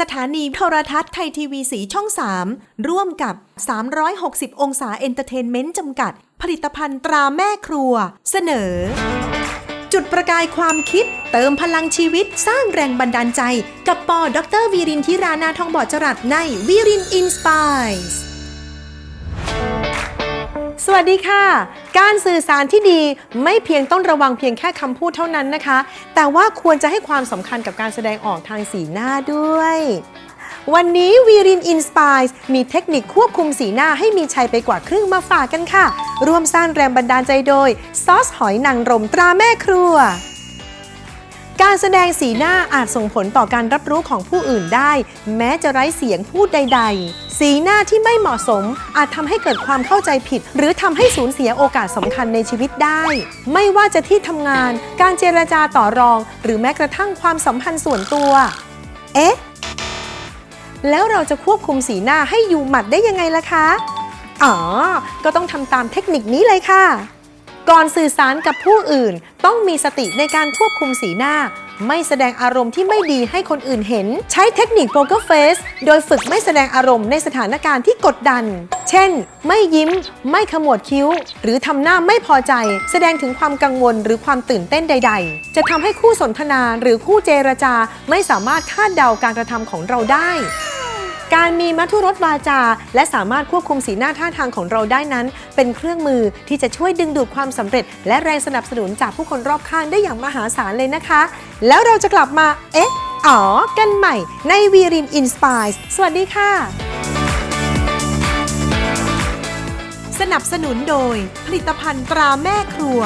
สถานีโทรทัศน์ไทยทีวีสีช่อง 3 ร่วมกับ 360 องศาเอนเตอร์เทนเมนต์จำกัด ผลิตภัณฑ์ตราแม่ครัว เสนอ จุดประกายความคิด เติมพลังชีวิตสร้างแรงบันดาลใจ กับปอดรวีรินทิรานาทองบอดจรัสในวีรินอินสปายส สวัสดีค่ะ การสื่อสารที่ดีไม่เพียงต้องระวังเพียงแค่คำพูดเท่านั้นนะคะ แต่ว่าควรจะให้ความสำคัญกับการแสดงออกทางสีหน้าด้วย วันนี้วีรินอินสปายมีเทคนิคควบคุมสีหน้าให้มีชัยไปกว่าครึ่งมาฝากกันค่ะ ร่วมสร้างแรงบันดาลใจโดย ซอสหอยนางรมตราแม่ครัว การแสดงสีหน้าอาจส่งผลต่อการรับรู้ของผู้อื่นได้ แม้จะไร้เสียงพูดใด ๆ สีหน้าที่ไม่เหมาะสม อาจทำให้เกิดความเข้าใจผิด หรือทำให้สูญเสียโอกาสสำคัญในชีวิตได้ ไม่ว่าจะที่ทำงาน การเจรจาต่อรอง หรือแม้กระทั่งความสัมพันธ์ส่วนตัว เอ๊ะ แล้วเราจะควบคุมสีหน้าให้อยู่หมัดได้ยังไงล่ะคะ อ๋อ ก็ต้องทำตามเทคนิคนี้เลยค่ะ ก่อนสื่อสารกับผู้อื่น ต้องมีสติในการควบคุมสีหน้า ไม่แสดงอารมณ์ที่ไม่ดีให้คนอื่นเห็น ใช้เทคนิคโ o เกอร์เฟสโดยฝึกไม่แสดงอารมณ์ในสถานการณ์ที่กดดัน เช่น ไม่ยิ้ม ไม่ขมวดคิ้ว หรือทำหน้าไม่พอใจ แสดงถึงความกังวลหรือความตื่นเต้นใด ๆ จะทำให้คู่สนทนาหรือคู่เจรจาไม่สามารถคาดเดาการกระทำของเราได้ การมีมัทุรสวาจา และสามารถควบคุมสีหน้าท่าทางของเราได้นั้น เป็นเครื่องมือที่จะช่วยดึงดูดความสำเร็จ และแรงสนับสนุนจากผู้คนรอบข้างได้อย่างมหาศาลเลยนะคะ แล้วเราจะกลับมาเอ๊ะอ๋อกันใหม่ในวีรินอินสปายสวัสดีค่ะ สนับสนุนโดย ผลิตภัณฑ์ตราแม่ครัว